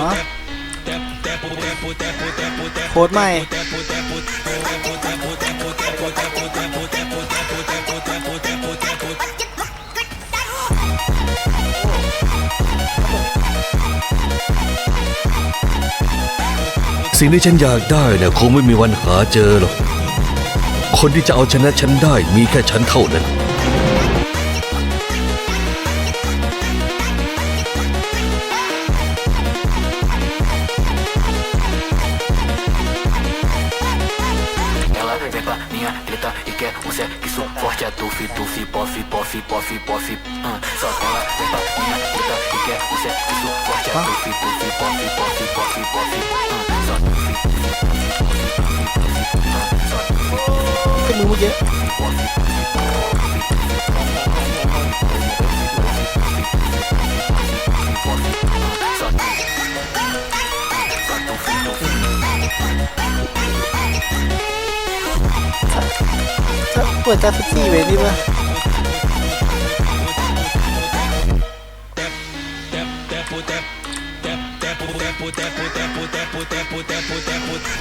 ฮะโค้ดใหม่สิ่งที่ฉันอยากได้เนี่ยคงไม่มีวันหาเจอหรอก คนที่จะเอาชนะฉันได้มีแค่ฉันเท่านั้น quer um forte, só ela vem pra minha puta e só เปิดตาทุกที่เว้ยนี่ปะ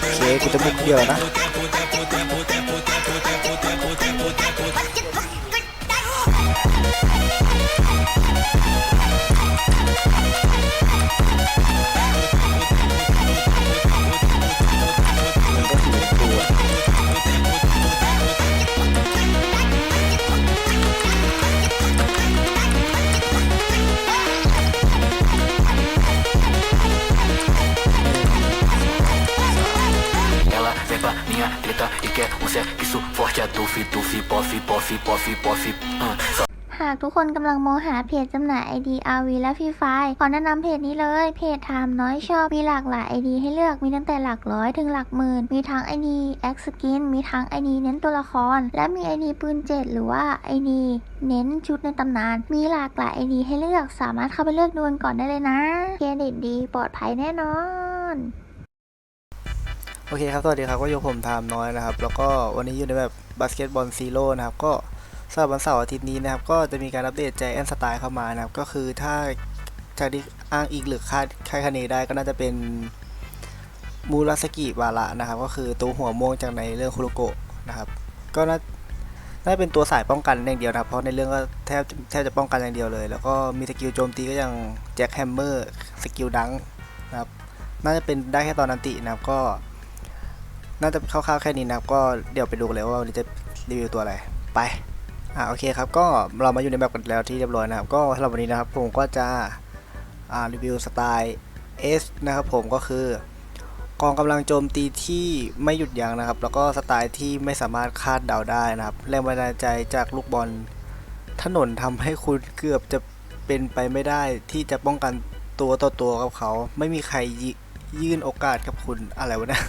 โอเคกูจะมุกเดียวนะ หากทุกคนกำลังมองหาเพจจำหน่าย ID RV และฟรีไฟขอแนะนำเพจนี้เลย เพจไทม์น้อยชอบมีหลากหลาย ID ให้เลือกมีตั้งแต่หลักร้อยถึงหลักหมื่น มีทั้ง ID X Skin มีทั้ง ID เน้นตัวละคร และมี ID ปืนเจ็ดหรือว่า ID เน้นชุดในตำนาน มีหลากหลาย ID ให้เลือกสามารถเข้าไปเลือกดูกันก่อนได้เลยนะเครดิตดีปลอดภัยแน่นอน โอเคครับ สวัสดีครับ ก็อยู่ผมไทม์น้อยนะครับ แล้วก็วันนี้อยู่ในแบบบาสเกตบอลซีโร่นะครับ ก็สำหรับวันเสาร์อาทิตย์นี้นะครับ ก็จะมีการอัปเดตใจแอนสไตล์เข้ามานะครับ ก็คือถ้าจากที่อ้างอิงหรือคาดคาดคะเนได้ก็น่าจะเป็นมูราสกิวาระนะครับ ก็คือตัวหัวม่วงจากในเรื่องคุโรโกะนะครับ ก็น่าน่าจะเป็นตัวสายป้องกันอย่างเดียวนะครับ เพราะในเรื่องก็แทบแทบจะป้องกันอย่างเดียวเลย แล้วก็มีสกิลโจมตีก็อย่างแจ็คแฮมเมอร์สกิลดังนะครับ น่าจะเป็นได้แค่ตอนนันตินะครับ ก็ น่าจะคร่าวๆแค่นี้นะครับก็เดี๋ยวไปดูกันเลยว่าวันนี้จะรีวิวตัวอะไรไปอ่าโอเคครับก็เรามาอยู่ในแบบกันแล้วที่เรียบร้อยนะครับ ก็สำหรับวันนี้นะครับผมก็จะอ่ารีวิวสไตล์ S นะครับผมก็คือกองกำลังโจมตีที่ไม่หยุดยั้งนะครับ แล้วก็สไตล์ที่ไม่สามารถคาดเดาได้นะครับ แรงบันดาลใจจากลูกบอลถนนทำให้คุณเกือบจะเป็นไปไม่ได้ที่จะป้องกันตัวต่อตัวกับเขา ไม่มีใครยยื่นโอกาสกับคุณอะไรวะเนี่ย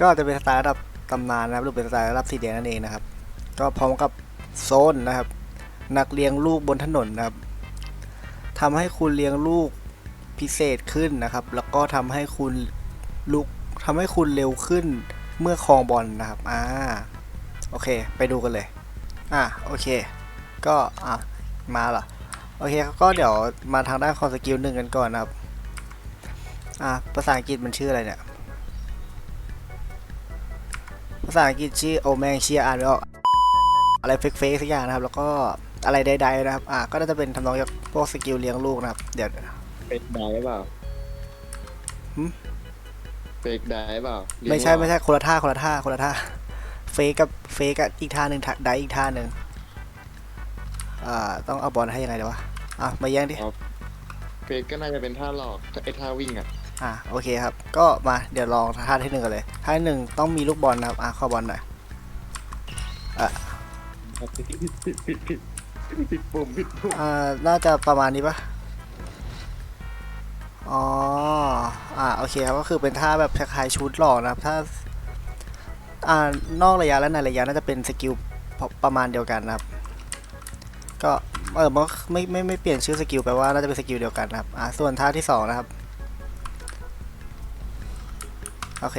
ก็จะเป็นสไตล์ระดับตำนานนะครับหรือเป็นสไตล์ระดับสีแดงนั่นเองนะครับ ก็พร้อมกับโซนนะครับ นักเลี้ยงลูกบนถนนนะครับทำให้คุณเลี้ยงลูกพิเศษขึ้นนะครับ แล้วก็ทำให้คุณลูกทำให้คุณเร็วขึ้นเมื่อครองบอลนะครับอ่าโอเค ไปดูกันเลยอ่าโอเค ก็อะมาเหรอโอเคก็เดี๋ยวมาทางด้านของสกิลหนึ่งกันก่อนนะครับ อ่าภาษาอังกฤษมันชื่ออะไรเนี่ย ภาษาอังกฤษชื่อโอแมงเชียอ่านไม่ออกอะไรเฟกเฟกสักอย่างนะครับ แล้วก็อะไรใดๆนะครับ อ่าก็น่าจะเป็นทำนองจากพวกสกิลเลี้ยงลูกนะครับ เดี๋ยวเฟกได้เปล่าหืมเฟกได้เปล่าเรียกไม่ใช่ว่าไม่ใช่คนละท่าคนละท่าคนละท่าเฟกกับเฟกกับอีกท่าหนึ่งได้อีกท่าหนึ่งอ่าต้องเอาบอลให้ยังไงเดี๋ยววะอะมาแย่งดิเฟกก็น่าจะเป็นท่าหลอกไอ้ท่าวิ่งอะ อะโอเคครับ ก็มาเดี๋ยวลองท่าที่หนึ่งกันเลยท่าที่หนึ่งต้องมีลูกบอลนะครับอะข้าบอลหน่อยผิดผิดปุ่มผิดปุ่มอ่าน่าจะประมาณนี้ปะอ๋ออ่าโอเคครับก็คือเป็นท่าแบบคล้ายๆชุดหล่อนะครับถ้าอ่านอกระยะและในระยะน่าจะเป็นสกิลประมาณเดียวกันนะครับ ก็เออมันไม่ไม่ไม่เปลี่ยนชื่อสกิลแปลว่าน่าจะเป็นสกิลเดียวกันนะครับอ่าส่วนท่าที่สองนะครับ โอเค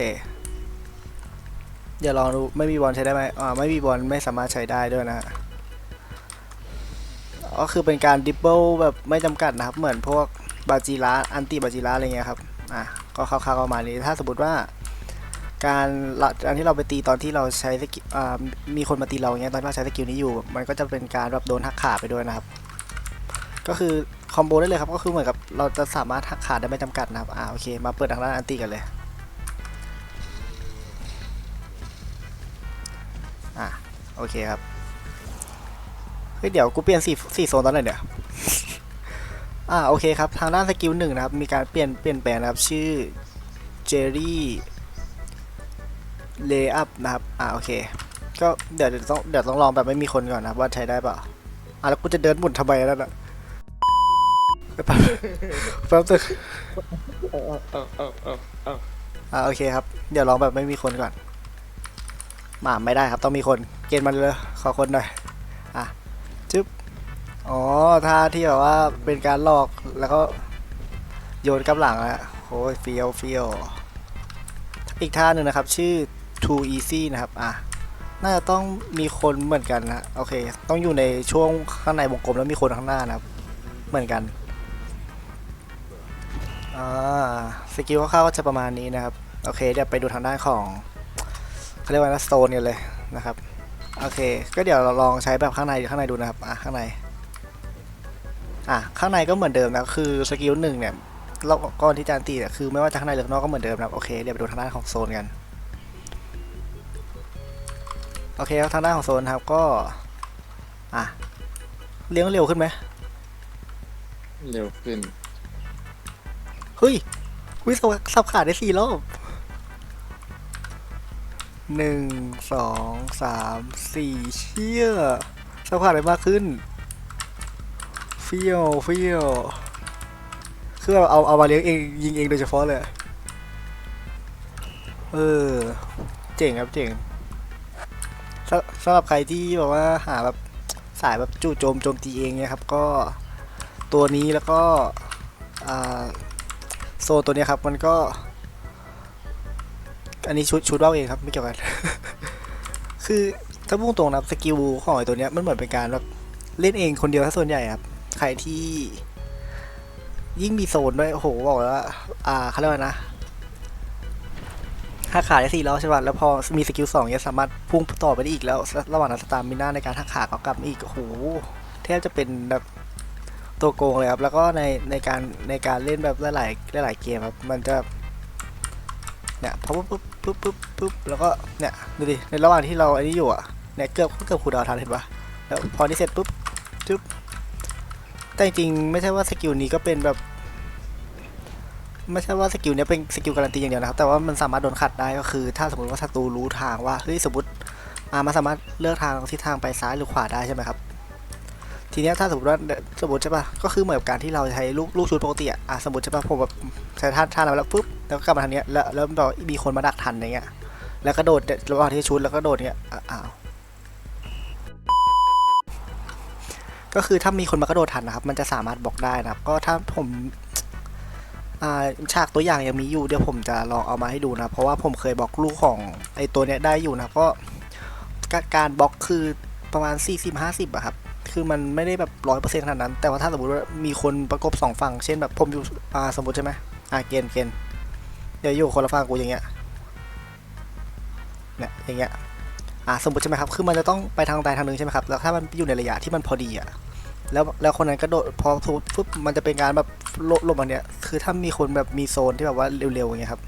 เดี๋ยวลองดู ไม่มีบอลใช้ได้ไหมอ่าไม่มีบอลไม่สามารถใช้ได้ด้วยนะฮะก็คือเป็นการดิบเบิลแบบไม่จำกัดนะครับ เหมือนพวกบาจิระอันติบาจิระอะไรเงี้ยครับ อะ ก็คร่าวๆประมาณนี้ ถ้าสมมติว่า การละการที่เราไปตีตอนที่เราใช้สกิลอ่ามีคนมาตีเราอย่างเงี้ย ตอนที่เราใช้สกิลนี้อยู่ มันก็จะเป็นการแบบโดนหักขาไปด้วยนะครับ ก็คือคอมโบได้เลยครับ ก็คือเหมือนกับเราจะสามารถหักขาได้ไม่จำกัดนะครับ อ่า โอเค มาเปิดทางด้านอันติกันเลย อะโอเคครับ เฮ้ยเดี๋ยวกูเปลี่ยนสี่สี่โซนตอนไหนเนี่ยอ่าโอเคครับ ทางด้านสกิลหนึ่งนะครับ มีการเปลี่ยนเปลี่ยนแปลงนะครับ ชื่อเจอรี่เลย์อัพนะครับ อ่าโอเคก็เดี๋ยวเดี๋ยวต้องเดี๋ยวต้องลองแบบไม่มีคนก่อนนะครับว่าใช้ได้เปล่าอะแล้วกูจะเดินหมุนทำไมแล้วน่ะแป๊บแป๊บนึงเออเออเออเออเอออ่าโอเคครับ เดี๋ยวลองแบบไม่มีคนก่อน มาไม่ได้ครับต้องมีคนเกณฑ์มันเลยขอคนหน่อยอะจึ๊บอ๋อท่าที่แบบว่าเป็นการหลอกแล้วก็โยนกับหลังอะโอ้ยเฟียวเฟียวอีกท่าหนึ่งนะครับ ชื่อ too easy นะครับอะน่าจะต้องมีคนเหมือนกันนะโอเค ต้องอยู่ในช่วงข้างในวงกลมแล้วมีคนข้างหน้านะครับ เหมือนกันอ่าสกิลคร่าวๆก็จะประมาณนี้นะครับ โอเคเดี๋ยวไปดูทางด้านของ เขาเรียกว่าสโตนกันเลยนะครับโอเค ก็เดี๋ยวเราลองใช้แบบข้างในข้างในดูนะครับอะข้างในอะข้างในก็เหมือนเดิมนะคือสกิลหนึ่งเนี่ยเราก่อนที่จะอันตีเนี่ยคือไม่ว่าจะข้างในหรือข้างนอกก็เหมือนเดิมนะครับโอเคเดี๋ยวไปดูทางด้านของโซนกันโอเคครับทางด้านของโซนครับก็อะเลี้ยงเร็วขึ้นไหมเร็วขึ้นเฮ้ยวิสสับขาดได้สี่รอบ หนึ่งสองสามสี่เชี่ยสับขาดได้มากขึ้นเฟี้ยวเฟี้ยวคือแบบเอาเอามาเลี้ยงเองยิงเองโดยเฉพาะเลย เออ เจ๋งครับเจ๋งสำสำหรับใครที่แบบว่าหาแบบสายแบบจู่โจมโจมตีเองเนี่ยครับ ก็ตัวนี้แล้วก็โซตัวนี้ครับ มันก็ อันนี้ชุดชุดเบ้าเองครับไม่เกี่ยวกัน คือถ้าพูดตรงนับสกิลของไอตัวเนี้ยมันเหมือนเป็นการแบบเล่นเองคนเดียวถ้าส่วนใหญ่ครับ ใครที่ยิ่งมีโซนด้วยโอ้โหบอกเลยว่าอ่าเขาเรียกว่านะหักขาได้สี่รอบใช่ป่ะแล้วพอมีสกิลสองเนี้ยสามารถพุ่งต่อไปได้อีกแล้ว ระหว่างนั้นสตาร์มิน่าในการหักขาเขากลับอีกโอ้โหแทบจะเป็นแบบตัวโกงเลยครับ แล้วก็ในในการในการเล่นแบบหลายหลายเกมครับมันจะ เนี่ยพอปุ๊บปุ๊บปุ๊บปุ๊บปุ๊บแล้วก็เนี่ยดูดิในระหว่างที่เราอันนี้อยู่อะเนี่ยเกือบเกือบคูดาวทันเห็นปะแล้วพอนี้เสร็จปุ๊บจุ๊บแต่จริงๆไม่ใช่ว่าสกิลนี้ก็เป็นแบบไม่ใช่ว่าสกิลเนี้ยเป็นสกิลการันตีอย่างเดียวนะครับแต่ว่ามันสามารถโดนขัดได้ก็คือ ถ้าสมมติว่าศัตรูรู้ทางว่าเฮ้ยสมมติอ่ามันสามารถเลือกทางทิศทางไปซ้ายหรือขวาได้ใช่ไหมครับ ทีเนี้ยถ้าสมมติว่าสมมติใช่ปะก็คือเหมือนกับการที่เราใช้ลูกลูกชุดปกติอะอะสมมติใช่ปะผมแบบใช้ท่าท่านั้นแล้วปุ๊บแล้วก็กลับมาทางเนี้ยแล้วแล้วแบบมีคนมาดักทันอย่างเงี้ยแล้วก็โดดระหว่างที่ชุดแล้วก็โดดเงี้ยอ้าวก็คือถ้ามีคนมากระโดดทันนะครับ มันจะสามารถบล็อกได้นะครับ ก็ถ้าผมฉากตัวอย่างยังมีอยู่เดี๋ยวผมจะลองเอามาให้ดูนะเพราะว่าผมเคยบล็อกลูกของไอตัวเนี้ยได้อยู่นะก็การการบล็อกคือประมาณ 40-50อะครับ คือมันไม่ได้แบบร้อยเปอร์เซ็นต์ขนาดนั้น แต่ว่าถ้าสมมติว่ามีคนประกบสองฝั่ง เช่นแบบผมอยู่อ่าสมมติใช่ไหมอ่าเกณฑ์เกณฑ์เดี๋ยวอยู่คนละฝั่งกูอย่างเงี้ยเนี่ยอย่างเงี้ยอ่าสมมติใช่ไหมครับ คือมันจะต้องไปทางใดทางหนึ่งใช่ไหมครับ แล้วถ้ามันอยู่ในระยะที่มันพอดีอะแล้วแล้วคนนั้นก็โดดพอทุบปุ๊บมันจะเป็นการแบบโลลมอันเนี้ย คือถ้ามีคนแบบมีโซนที่แบบว่าเร็วๆอย่างเงี้ยครับ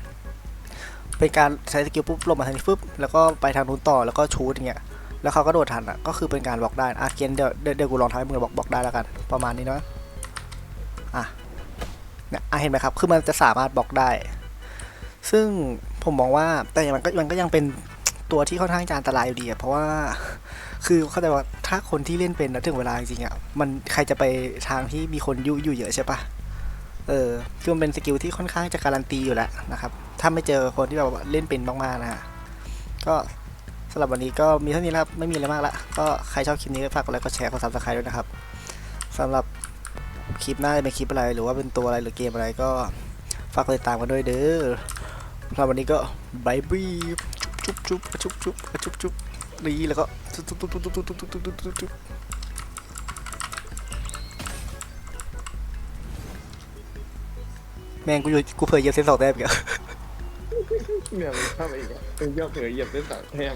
เป็นการใช้สกิลปุ๊บลงมาทางนี้ปุ๊บแล้วก็ไปทางนู้นต่อแล้วก็ชูดอย่างเงี้ย แล้วเขาก็โดดทันอะ ก็คือเป็นการบล็อกได้อะเกณฑ์เดี๋ยวเดี๋ยวกูลองทำให้มึงบล็อกบล็อกได้แล้วกัน ประมาณนี้เนาะอะเนี่ยอะเห็นไหมครับ คือมันจะสามารถบล็อกได้ ซึ่งผมมองว่าแต่มันก็มันก็ยังเป็นตัวที่ค่อนข้างจะอันตรายอยู่ดีอะเพราะว่าคือเข้าใจว่าถ้าคนที่เล่นเป็นนะถึงเวลาจริงๆอะมันใครจะไปทางที่มีคนยู่อยู่เยอะใช่ปะเออคือมันเป็นสกิลที่ค่อนข้างจะการันตีอยู่แล้วนะครับ ถ้าไม่เจอคนที่แบบเล่นเป็นมากๆนะฮะก็ สำหรับวันนี้ก็มีเท่านี้นะครับ ไม่มีอะไรมากละ ก็ใครชอบคลิปนี้ก็ฝากกดไลค์กดแชร์กดซับสไครต์ด้วยนะครับสำหรับคลิปหน้าจะเป็นคลิปอะไรหรือว่าเป็นตัวอะไรหรือเกมอะไรก็ฝากติดตามกันด้วยเด้อสำหรับวันนี้ก็บายบายจุ๊บจุ๊บจุ๊บจุ๊บจุ๊บจุ๊บนี่แล้วก็จุ๊บจุ๊บจุ๊บจุ๊บจุ๊บจุ๊บจุ๊บจุ๊บจุ๊บแม่งกูอยู่กูเผยเหยียบเส้นสองแต้มอีกอะเนี่ยมันเข้าไปอีกอะเป็นยอดเผยเหยียบได้สามแต้ม